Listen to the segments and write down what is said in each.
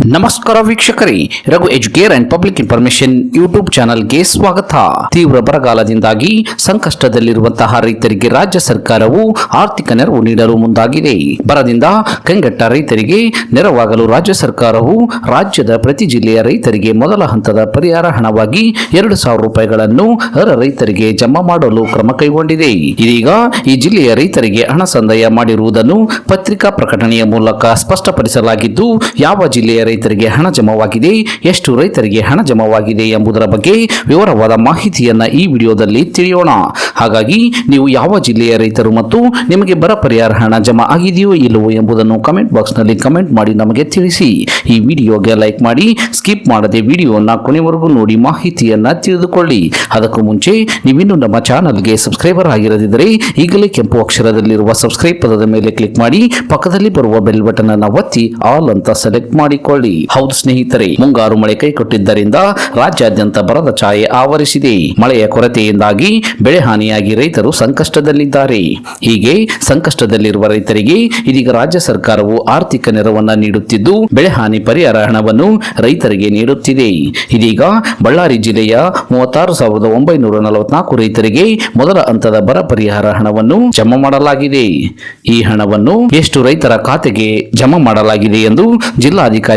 ನಮಸ್ಕಾರ ವೀಕ್ಷಕರೇ, Raghu educare and public information YouTube ಚಾನೆಲ್ಗೆ ಸ್ವಾಗತ. ತೀವ್ರ ಬರಗಾಲದಿಂದಾಗಿ ಸಂಕಷ್ಟದಲ್ಲಿರುವಂತಹ ರೈತರಿಗೆ ರಾಜ್ಯ ಸರ್ಕಾರವು ಆರ್ಥಿಕ ನೆರವು ನೀಡಲು ಮುಂದಾಗಿದೆ. ಬರದಿಂದ ಕಂಗೆಟ್ಟ ರೈತರಿಗೆ ನೆರವಾಗಲು ರಾಜ್ಯ ಸರ್ಕಾರವು ರಾಜ್ಯದ ಪ್ರತಿ ಜಿಲ್ಲೆಯ ರೈತರಿಗೆ ಮೊದಲ ಹಂತದ ಪರಿಹಾರ ಹಣವಾಗಿ ಎರಡು ಸಾವಿರ ರೂಪಾಯಿಗಳನ್ನು ಅರ್ಹ ರೈತರಿಗೆ ಜಮಾ ಮಾಡಲು ಕ್ರಮ ಕೈಗೊಂಡಿದೆ. ಇದೀಗ ಈ ಜಿಲ್ಲೆಯ ರೈತರಿಗೆ ಹಣ ಸಂದಾಯ ಮಾಡಿರುವುದನ್ನು ಪತ್ರಿಕಾ ಪ್ರಕಟಣೆಯ ಮೂಲಕ ಸ್ಪಷ್ಟಪಡಿಸಲಾಗಿದ್ದು, ಯಾವ ಜಿಲ್ಲೆಯ ರೈತರಿಗೆ ಹಣ ಜಮವಾಗಿದೆ ಎಷ್ಟು ರೈತರಿಗೆ ಹಣ ಜಮವಾಗಿದೆ ಎಂಬುದರ ಬಗ್ಗೆ ವಿವರವಾದ ಮಾಹಿತಿಯನ್ನು ಈ ವಿಡಿಯೋದಲ್ಲಿ ತಿಳಿಯೋಣ. ಹಾಗಾಗಿ ನೀವು ಯಾವ ಜಿಲ್ಲೆಯ ರೈತರು ಮತ್ತು ನಿಮಗೆ ಬರ ಪರಿಹಾರ ಹಣ ಜಮಾ ಆಗಿದೆಯೋ ಇಲ್ಲವೋ ಎಂಬುದನ್ನು ಕಮೆಂಟ್ ಬಾಕ್ಸ್ನಲ್ಲಿ ಕಮೆಂಟ್ ಮಾಡಿ ನಮಗೆ ತಿಳಿಸಿ. ಈ ವಿಡಿಯೋಗೆ ಲೈಕ್ ಮಾಡಿ, ಸ್ಕಿಪ್ ಮಾಡದೆ ವಿಡಿಯೋನ ಕೊನೆವರೆಗೂ ನೋಡಿ ಮಾಹಿತಿಯನ್ನು ತಿಳಿದುಕೊಳ್ಳಿ. ಅದಕ್ಕೂ ಮುಂಚೆ ನೀವಿನ್ನು ನಮ್ಮ ಚಾನಲ್ಗೆ ಸಬ್ಸ್ಕ್ರೈಬರ್ ಆಗಿರದಿದ್ದರೆ ಈಗಲೇ ಕೆಂಪು ಅಕ್ಷರದಲ್ಲಿರುವ ಸಬ್ಸ್ಕ್ರೈಬ್ ಪದದ ಮೇಲೆ ಕ್ಲಿಕ್ ಮಾಡಿ, ಪಕ್ಕದಲ್ಲಿ ಬರುವ ಬೆಲ್ ಬಟನ್ ಅನ್ನು ಒತ್ತಿ, ಆಲ್ ಅಂತ ಸೆಲೆಕ್ಟ್ ಮಾಡಿಕೊಳ್ಳಿ. ಹೌದು ಸ್ನೇಹಿತರೆ, ಮುಂಗಾರು ಮಳೆ ಕೈಕೊಟ್ಟಿದ್ದರಿಂದ ರಾಜ್ಯಾದ್ಯಂತ ಬರದ ಛಾಯೆ ಆವರಿಸಿದೆ. ಮಳೆಯ ಕೊರತೆಯಿಂದಾಗಿ ಬೆಳೆ ಹಾನಿಯಾಗಿ ರೈತರು ಸಂಕಷ್ಟದಲ್ಲಿದ್ದಾರೆ. ಹೀಗೆ ಸಂಕಷ್ಟದಲ್ಲಿರುವ ರೈತರಿಗೆ ಇದೀಗ ರಾಜ್ಯ ಸರ್ಕಾರವು ಆರ್ಥಿಕ ನೆರವನ್ನ ನೀಡುತ್ತಿದ್ದು, ಬೆಳೆ ಹಾನಿ ಪರಿಹಾರ ಹಣವನ್ನು ರೈತರಿಗೆ ನೀಡುತ್ತಿದೆ. ಇದೀಗ ಬಳ್ಳಾರಿ ಜಿಲ್ಲೆಯ ಮೂವತ್ತಾರು ಸಾವಿರದ ಒಂಬೈನೂರ ನಲವತ್ನಾಲ್ಕು ರೈತರಿಗೆ ಮೊದಲ ಹಂತದ ಬರ ಪರಿಹಾರ ಹಣವನ್ನು ಜಮಾ ಮಾಡಲಾಗಿದೆ. ಈ ಹಣವನ್ನು ಎಷ್ಟು ರೈತರ ಖಾತೆಗೆ ಜಮಾ ಮಾಡಲಾಗಿದೆ ಎಂದು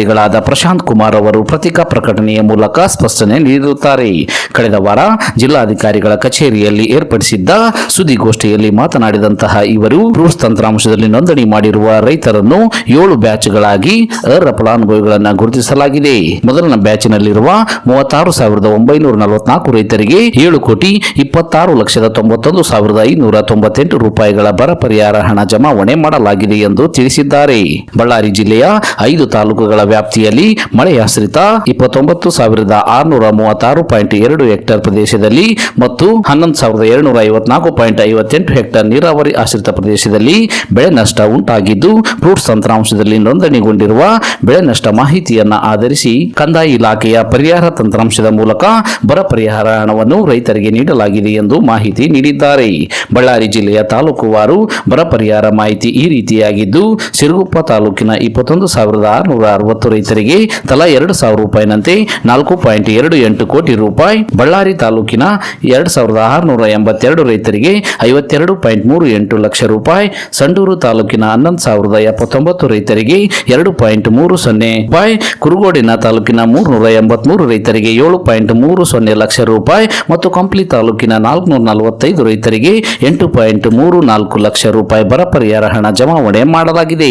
ಜಿಲ್ಲಾಧಿಕಾರಿಗಳಾದ ಪ್ರಶಾಂತ್ ಕುಮಾರ್ ಅವರು ಪ್ರತಿಕಾ ಪ್ರಕಟಣೆಯ ಮೂಲಕ ಸ್ಪಷ್ಟನೆ ನೀಡಿರುತ್ತಾರೆ. ಕಳೆದ ವಾರ ಜಿಲ್ಲಾಧಿಕಾರಿಗಳ ಕಚೇರಿಯಲ್ಲಿ ಏರ್ಪಡಿಸಿದ್ದ ಸುದ್ದಿಗೋಷ್ಠಿಯಲ್ಲಿ ಮಾತನಾಡಿದಂತಹ ಇವರು ರೂಟ್ಸ್ ತಂತ್ರಾಂಶದಲ್ಲಿ ನೋಂದಣಿ ಮಾಡಿರುವ ರೈತರನ್ನು ಏಳು ಬ್ಯಾಚ್ಗಳಾಗಿ ಅರ್ಹ ಫಲಾನುಭವಿಗಳನ್ನು ಗುರುತಿಸಲಾಗಿದೆ. ಮೊದಲನೇ ಬ್ಯಾಚ್ನಲ್ಲಿರುವ ಮೂವತ್ತಾರು ಸಾವಿರದ ಒಂಬೈನೂರ ನಲವತ್ನಾಲ್ಕು ರೈತರಿಗೆ ಏಳು ಕೋಟಿ ಇಪ್ಪತ್ತಾರು ಲಕ್ಷದ ತೊಂಬತ್ತೊಂದು ಸಾವಿರದ ಐನೂರ ತೊಂಬತ್ತೆಂಟು ರೂಪಾಯಿಗಳ ಬರ ಪರಿಹಾರ ಹಣ ಜಮಾವಣೆ ಮಾಡಲಾಗಿದೆ ಎಂದು ತಿಳಿಸಿದ್ದಾರೆ. ಬಳ್ಳಾರಿ ಜಿಲ್ಲೆಯ ಐದು ತಾಲೂಕುಗಳ ವ್ಯಾಪ್ತಿಯಲ್ಲಿ ಮಳೆಯಾಶ್ರಿತ ಇಪ್ಪತ್ತೊಂಬತ್ತು ಸಾವಿರದ ಆರುನೂರ ಮೂವತ್ತಾರು ಪಾಯಿಂಟ್ ಎರಡು ಹೆಕ್ಟೇರ್ ಪ್ರದೇಶದಲ್ಲಿ ಮತ್ತು ಹನ್ನೊಂದು ಸಾವಿರದ ಏಳುನೂರ ಐವತ್ನಾಲ್ಕು ಪಾಯಿಂಟ್ ಐವತ್ತೆಂಟು ಹೆಕ್ಟೇರ್ ನೀರಾವರಿ ಆಶ್ರಿತ ಪ್ರದೇಶದಲ್ಲಿ ಬೆಳೆ ನಷ್ಟ ಉಂಟಾಗಿದ್ದು, ಫ್ರೂಟ್ಸ್ ತಂತ್ರಾಂಶದಲ್ಲಿ ನೋಂದಣಿಗೊಂಡಿರುವ ಬೆಳೆ ನಷ್ಟ ಮಾಹಿತಿಯನ್ನು ಆಧರಿಸಿ ಕಂದಾಯ ಇಲಾಖೆಯ ಪರಿಹಾರ ತಂತ್ರಾಂಶದ ಮೂಲಕ ಬರ ಪರಿಹಾರ ಹಣವನ್ನು ರೈತರಿಗೆ ನೀಡಲಾಗಿದೆ ಎಂದು ಮಾಹಿತಿ ನೀಡಿದ್ದಾರೆ. ಬಳ್ಳಾರಿ ಜಿಲ್ಲೆಯ ತಾಲೂಕುವಾರು ಬರ ಪರಿಹಾರ ಮಾಹಿತಿ ಈ ರೀತಿಯಾಗಿದ್ದು, ಸಿರುಗುಪ್ಪ ತಾಲೂಕಿನ ಇಪ್ಪತ್ತೊಂದು ಸಾವಿರದ ಆರುನೂರ ಅರವತ್ತು ರೈತರಿಗೆ ತಲಾ ಎರಡು ಸಾವಿರ ರೂಪಾಯಿನಂತೆ ನಾಲ್ಕು ಪಾಯಿಂಟ್ ಎರಡು ಎಂಟು ಕೋಟಿ ರೂಪಾಯಿ. ಬಳ್ಳಾರಿ ತಾಲೂಕಿನ ಎರಡು ಸಾವಿರದ ಆರುನೂರ ಎಂಬತ್ತೆರಡು ರೈತರಿಗೆ ಐವತ್ತೆರಡು ಪಾಯಿಂಟ್ ಮೂರು ಎಂಟು ಲಕ್ಷ ರೂಪಾಯಿ. ಸಂಡೂರು ತಾಲೂಕಿನ ಹನ್ನೊಂದು ಸಾವಿರದ ಎಪ್ಪತ್ತೊಂಬತ್ತು ರೈತರಿಗೆ ಎರಡು ಪಾಯಿಂಟ್ ಮೂರು ಸೊನ್ನೆ ರೂಪಾಯಿ. ಕುರುಗೋಡಿನ ತಾಲೂಕಿನ ಮೂರ್ನೂರ ಎಂಬತ್ಮೂರು ರೈತರಿಗೆ ಏಳು ಪಾಯಿಂಟ್ ಮೂರು ಸೊನ್ನೆ ಲಕ್ಷ ರೂಪಾಯಿ ಮತ್ತು ಕಂಪ್ಲಿ ತಾಲೂಕಿನ ನಾಲ್ಕುನೂರ ನಲವತ್ತೈದು ರೈತರಿಗೆ ಎಂಟು ಪಾಯಿಂಟ್ ಮೂರು ನಾಲ್ಕು ಲಕ್ಷ ರೂಪಾಯಿ ಬರ ಪರಿಹಾರ ಹಣ ಜಮಾವಣೆ ಮಾಡಲಾಗಿದೆ.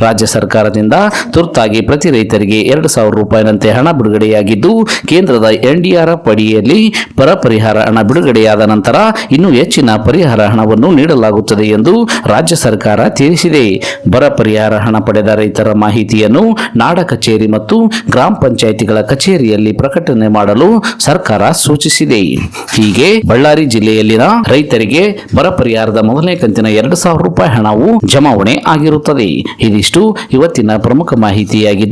ರಾಜ್ಯ ಸರ್ಕಾರದಿಂದ ತುರ್ತಾಗಿ ಪ್ರತಿ ರೈತರಿಗೆ ಎರಡು ಸಾವಿರ ರೂಪಾಯಿನಂತೆ ಹಣ ಬಿಡುಗಡೆಯಾಗಿದ್ದು, ಕೇಂದ್ರದ ಎನ್ಡಿಆರ್ಎಫ್ ಅಡಿಯಲ್ಲಿ ಬರ ಪರಿಹಾರ ಹಣ ಬಿಡುಗಡೆಯಾದ ನಂತರ ಇನ್ನೂ ಹೆಚ್ಚಿನ ಪರಿಹಾರ ಹಣವನ್ನು ನೀಡಲಾಗುತ್ತದೆ ಎಂದು ರಾಜ್ಯ ಸರ್ಕಾರ ತಿಳಿಸಿದೆ. ಬರ ಪರಿಹಾರ ಹಣ ಪಡೆದ ರೈತರ ಮಾಹಿತಿಯನ್ನು ನಾಡ ಕಚೇರಿ ಮತ್ತು ಗ್ರಾಮ ಪಂಚಾಯಿತಿಗಳ ಕಚೇರಿಯಲ್ಲಿ ಪ್ರಕಟಣೆ ಮಾಡಲು ಸರ್ಕಾರ ಸೂಚಿಸಿದೆ. ಹೀಗೆ ಬಳ್ಳಾರಿ ಜಿಲ್ಲೆಯಲ್ಲಿನ ರೈತರಿಗೆ ಬರ ಪರಿಹಾರದ ಮೊದಲನೇ ಕಂತಿನ ಎರಡು ಸಾವಿರ ರೂಪಾಯಿ ಹಣವು ಜಮಾವಣೆ ಆಗಿರುತ್ತದೆ. ಇದಿಷ್ಟು ಇವತ್ತಿನ ಪ್ರಮುಖ ಮಾಹಿತಿಯಾಗಿದ್ದು